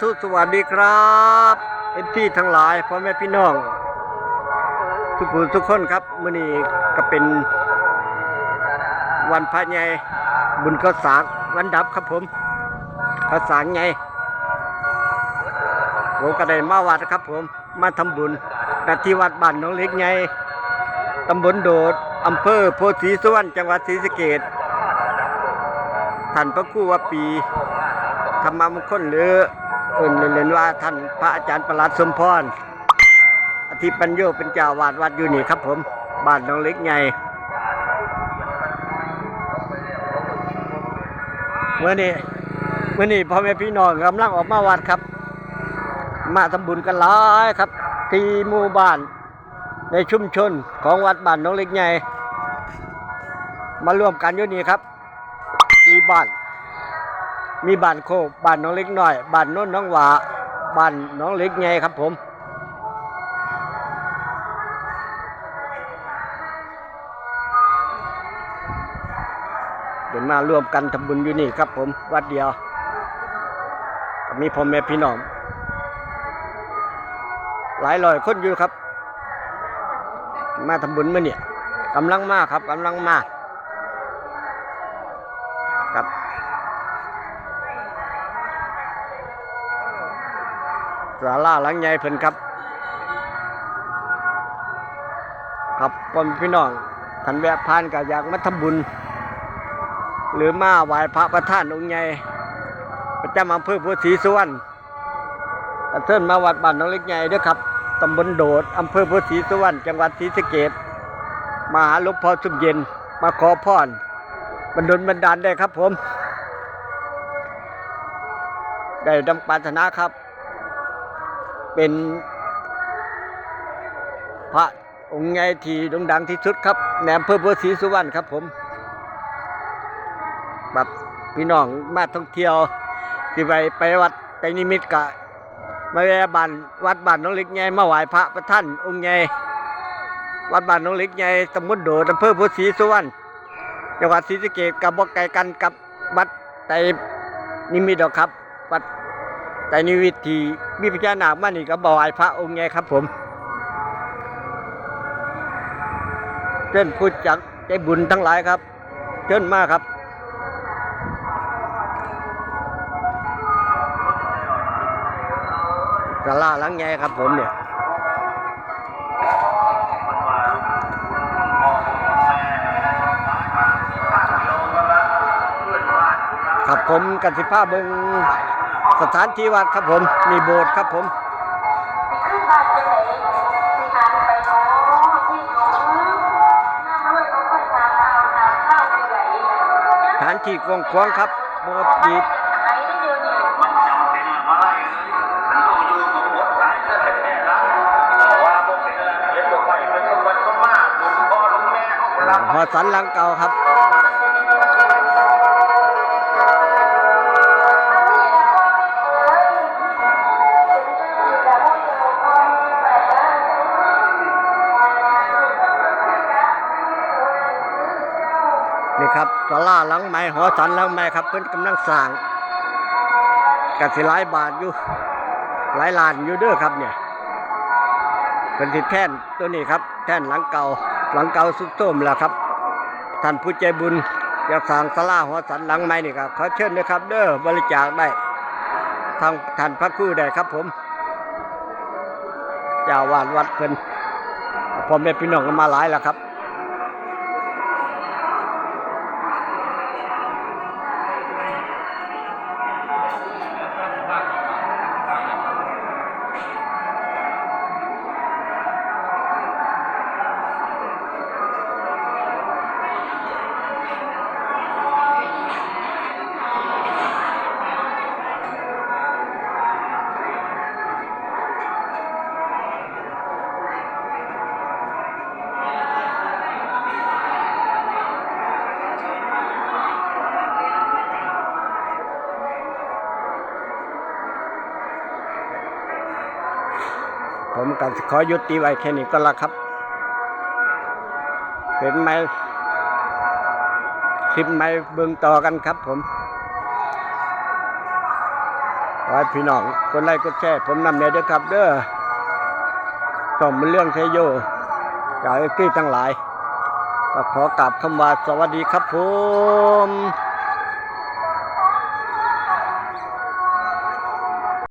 ธุสวัสดีครับเอ็ที่ทั้งหลายพ่อแม่พี่น้อง ทุกคนทุกคนครับมื้อนี้ก็เป็น วันพระใหญ่บุญข้าวสากวันดับครับผมข้าวสากใหญ่ผมก็ได้มาวัดครับผมมาทำบุญณที่วัดบ้านหน้องเล็กใหญ่ตำบลโดดอำเภอโพธิสุวรรณจังหวัดศรีสะเกษท่านพระครูว่าปีธรรมมงคลหรือ เอื่นเรียนว่าท่านพระอาจารย์ประหลัดสมพรอธิปัญโยเป็นเจ้าวาดวัดอยู่นี่ครับผมบ้านหน้องเล็กใหญ่เมื่อนี้เมื่อนี้พ่อแม่พี่น้องกำลังออกมาวัดครับ มาทำบุญกันหลายครับ ที่หมู่บ้านในชุมชนของวัดบ้านหน้องเล็กใหญ่มาร่วมกันอยู่นี่ครับที่บ้าน มีบ้านโคกบ้านน้องเล็กหน้อยบ้านน้นน้องหวาบ้านน้องเล็กไงครับผมเดี๋ยวมารวมกันทำบุญอยู่นี่ครับผมวัดเดียวมีพ่อแม่พี่น้องหลายร้อยคนอยู่ครับ มาทำบุญมื่อเนี่ยกำลังมากครับกำลังมากครับ ศาลาหลังใหญ่เพิ่นครับ ครับพ่อแม่พี่น้องท่านแวะผ่านก็อยากมาทำบุญ หรือมาไหว้พระประธานองค์ใหญ่ประจำอำเภอโพธิสุวรรณกระเทินมาวัดบ้านน้องเล็กใหญ่เด้วยครับตำบลโดดอำเภอโพธิสุวรรณจังหวัดศรีสะเกษมาหาหลวงพ่อสุมเย็น มาขอพรบรรดลบันดาลได้ครับผม ได้ดังปรารถนาครับ เป็นพระองค์ใหญ่ที่ด่งดังที่สุดครับแหนมเพื่อเพื่อศรีสุวรรณครับผมแบบพี่น้องมาท่องเที่ยวที่ไปไปวัดไตรนิมิตกะมาแวะบ้านวัดบ้านน้องเล็กใหญ่มาไหว้พระประท่านองค์ใหญ่วัดบ้านน้องเล็กใหญ่ตำบลโดดอำเภอพุทธศรีสุวรรณจังหวัดศรีสะเกษกับบ่ไกลกันกับวัดไตรนิมิตหรอกครับวัด แต่นิวิธีมีพญานาคมานี่ก็บไหวายพระองค์ไงครับผมเชิญพูดจักใจบุญทั้งหลายครับเชิญมากครับสาราหลังใหญ่ครับผมเนี่ยครับผมกันสิภาเบิง สถานที่วัดครับผมมีโบสถ์ครับผมสถานที่กว้างขวางครับโบสถ์ดีไอ้ได้เดียวนี่มันจำ นี่ครับศาลาหลังใหม่หอสันหลังใหม่ครับ เพิ่นกำลังสร้างกันสิหลายบาทอยู่หลายล้านอยู่เด้อครับเนี่ยเป็นสิแท่นตัวนี้ครับ แท่นหลังเก่าหลังเก่าสุดโทมแล้วครับท่านผู้ใจบุญอยากสร้างศาลาหอสันหลังใหม่นี่ครับขอเชิญนะครับ เด้อบริจาคได้ทางท่านพระครูได้ครับผมเจ้าวาดวัดเพิ่นพอแม่พี่น้องกันมาหลายแล้วครับ ผมก็ขอยุติไว้แค่นี้ก็แล้วครับ เป็นไหมคลิปไหมเบิ่งต่อกันครับผมขอให้พี่น้องกดไลค์กดแชร์ผมนำเนี่ยเด้อครับ เด้อส่งมันเรื่องเทโยจากเอฟซีทั้งหลาย ก็ขอกราบคำว่าสวัสดีครับผม